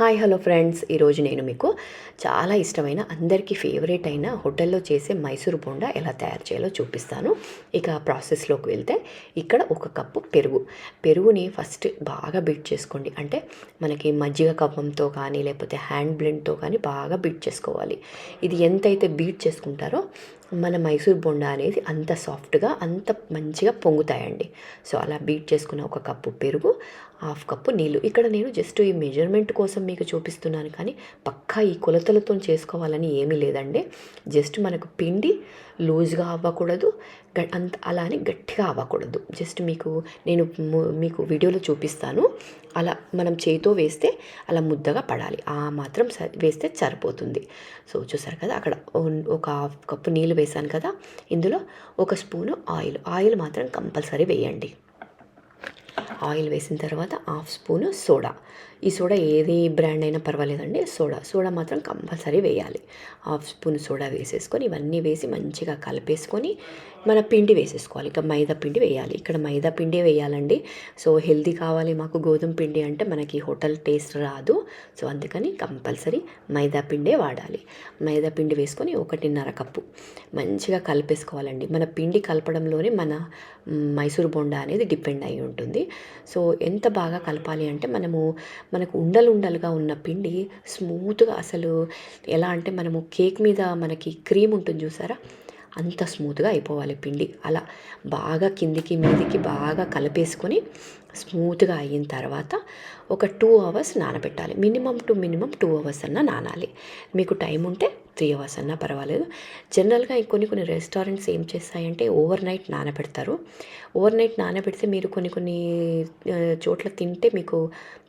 Hi hello friends. ఈరోజు నేను మీకు చాలా ఇష్టమైన అందరికీ ఫేవరెట్ అయిన హోటల్లో చేసే మైసూర్ బోండా ఎలా తయారు చేయాలో చూపిస్తాను. ఇక ప్రాసెస్లోకి వెళ్తే ఇక్కడ ఒక కప్పు పెరుగు. పెరుగుని ఫస్ట్ బాగా బీట్ చేసుకోండి. అంటే మనకి మజ్జిగ కప్పంతో కానీ లేకపోతే హ్యాండ్ బ్లెండ్తో కానీ బాగా బీట్ చేసుకోవాలి. ఇది ఎంతైతే బీట్ చేసుకుంటారో మన మైసూర్ బొండా అనేది అంత సాఫ్ట్గా అంత మంచిగా పొంగుతాయండి. సో అలా బీట్ చేసుకున్న ఒక కప్పు పెరుగు హాఫ్ కప్పు నీళ్ళు. ఇక్కడ నేను జస్ట్ ఈ మెజర్మెంట్ కోసం మీకు చూపిస్తున్నాను కానీ పక్కా ఈ కొలతలతో చేసుకోవాలని ఏమీ లేదండి. జస్ట్ మనకు పిండి లూజ్గా అవ్వకూడదు అంత అలా అని గట్టిగా అవ్వకూడదు. జస్ట్ మీకు నేను మీకు వీడియోలో చూపిస్తాను. అలా మనం చేతితో వేస్తే అలా ముద్దగా పడాలి. ఆ మాత్రం వేస్తే సరిపోతుంది. సో చూసారు కదా అక్కడ ఒక హాఫ్ కప్పు నీళ్ళు వేసాను కదా ఇందులో ఒక స్పూను ఆయిల్. ఆయిల్ మాత్రం కంపల్సరీ వేయండి. ఆయిల్ వేసిన తర్వాత హాఫ్ స్పూను సోడా. ఈ సోడా ఏది బ్రాండ్ అయినా పర్వాలేదండి. సోడా సోడా మాత్రం కంపల్సరీ వేయాలి. హాఫ్ స్పూన్ సోడా వేసేసుకొని ఇవన్నీ వేసి మంచిగా కలిపేసుకొని మన పిండి వేసేసుకోవాలి. ఇక మైదా పిండి వేయాలి. ఇక్కడ మైదా పిండి వేయాలండి. సో హెల్దీ కావాలి మాకు గోధుమ పిండి అంటే మనకి హోటల్ టేస్ట్ రాదు. సో అందుకని కంపల్సరీ మైదా పిండే వాడాలి. మైదా పిండి వేసుకొని ఒకటిన్నర కప్పు మంచిగా కలిపేసుకోవాలండి. మన పిండి కలపడంలోనే మన మైసూర్ బొండా అనేది డిపెండ్ అయి ఉంటుంది. సో ఎంత బాగా కలపాలి అంటే మనము మనకు ఉండలు ఉండలుగా ఉన్న పిండి స్మూత్గా అసలు ఎలా అంటే మనము కేక్ మీద మనకి క్రీమ్ ఉంటుంది చూసారా? అంత స్మూత్గా అయిపోవాలి పిండి. అలా బాగా కిందికి మీదికి బాగా కలిపేసుకొని స్మూత్గా అయిన తర్వాత ఒక టూ అవర్స్ నానబెట్టాలి. Minimum two minimum two hours అన్నా నానాలి. మీకు టైం ఉంటే త్రీ అవర్స్ అన్నా పర్వాలేదు. జనరల్గా కొన్ని కొన్ని రెస్టారెంట్స్ ఏం చేస్తాయంటే ఓవర్ నైట్ నానబెడతారు. ఓవర్ నైట్ నానబెడితే మీరు కొన్ని కొన్ని చోట్ల తింటే మీకు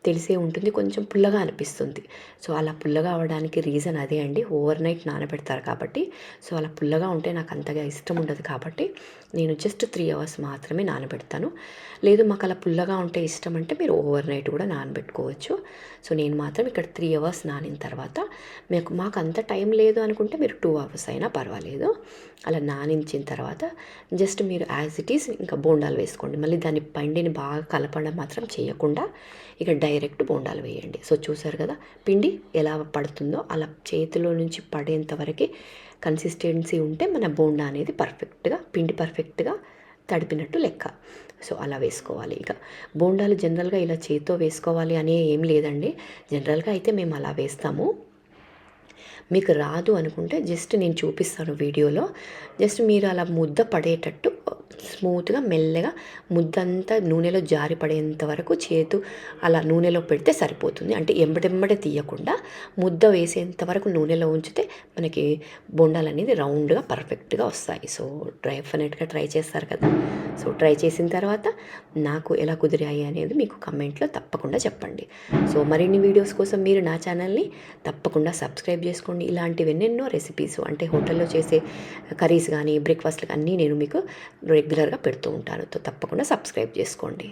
తెలిసే ఉంటుంది. కొంచెం పుల్లగా అనిపిస్తుంది. సో అలా పుల్లగా అవడానికి రీజన్ అదే అండి. ఓవర్ నైట్ నానబెడతారు కాబట్టి. సో అలా పుల్లగా ఉంటే నాకు అంతగా ఇష్టం ఉండదు కాబట్టి నేను జస్ట్ త్రీ అవర్స్ మాత్రమే నానబెడతాను. లేదు మాకు అలా పుల్లగా ఉంటే ఇష్టం అంటే మీరు ఓవర్ నైట్ కూడా నానబెట్టుకోవచ్చు. సో నేను మాత్రం ఇక్కడ త్రీ అవర్స్ నానిన తర్వాత మీకు మాకు అంత టైం లేదు అనుకుంటే మీరు టూ అవర్స్ అయినా పర్వాలేదు. అలా నానించిన తర్వాత జస్ట్ మీరు యాజ్ ఇట్ ఈస్ ఇంకా బోండాలు వేసుకోండి. మళ్ళీ దాన్ని పండిని బాగా కలపడం మాత్రం చేయకుండా ఇక డైరెక్ట్ బోండాలు వేయండి. సో చూసారు కదా పిండి ఎలా పడుతుందో అలా చేతిలో నుంచి పడేంత వరకు కన్సిస్టెన్సీ ఉంటే మన బోండా అనేది పర్ఫెక్ట్గా పిండి పర్ఫెక్ట్గా తడిపినట్టు లెక్క. సో అలా వేసుకోవాలి ఇక. బోండాలు జనరల్గా ఇలా చేతితో వేసుకోవాలి అనే ఏం లేదండి. జనరల్గా అయితే మేము అలా వేస్తాము. మీకు రాదు అనుకుంటే జస్ట్ నేను చూపిస్తాను వీడియోలో. జస్ట్ మీరు అలా ముద్ద పడేటట్టు స్మూత్గా మెల్లగా ముద్దంతా నూనెలో జారి పడేంత వరకు చేతు అలా నూనెలో పెడితే సరిపోతుంది. అంటే ఎంబడెంబడే తీయకుండా ముద్ద వేసేంత వరకు నూనెలో ఉంచితే మనకి బొండాలు అనేది రౌండ్గా పర్ఫెక్ట్గా వస్తాయి. సో డెఫినెట్గా ట్రై చేస్తారు కదా. సో ట్రై చేసిన తర్వాత నాకు ఎలా కుదిరాయి అనేది మీకు కమెంట్లో తప్పకుండా చెప్పండి. సో మరిన్ని వీడియోస్ కోసం మీరు నా ఛానల్ని తప్పకుండా సబ్స్క్రైబ్ చేసుకోండి. ఇలాంటివి ఎన్నెన్నో రెసిపీస్ అంటే హోటల్లో చేసే కర్రీస్ కానీ బ్రేక్ఫాస్ట్లు అన్నీ నేను మీకు రెగ్యులర్గా పెడుతూ ఉంటాను. తప్పకుండా సబ్స్క్రైబ్ చేసుకోండి.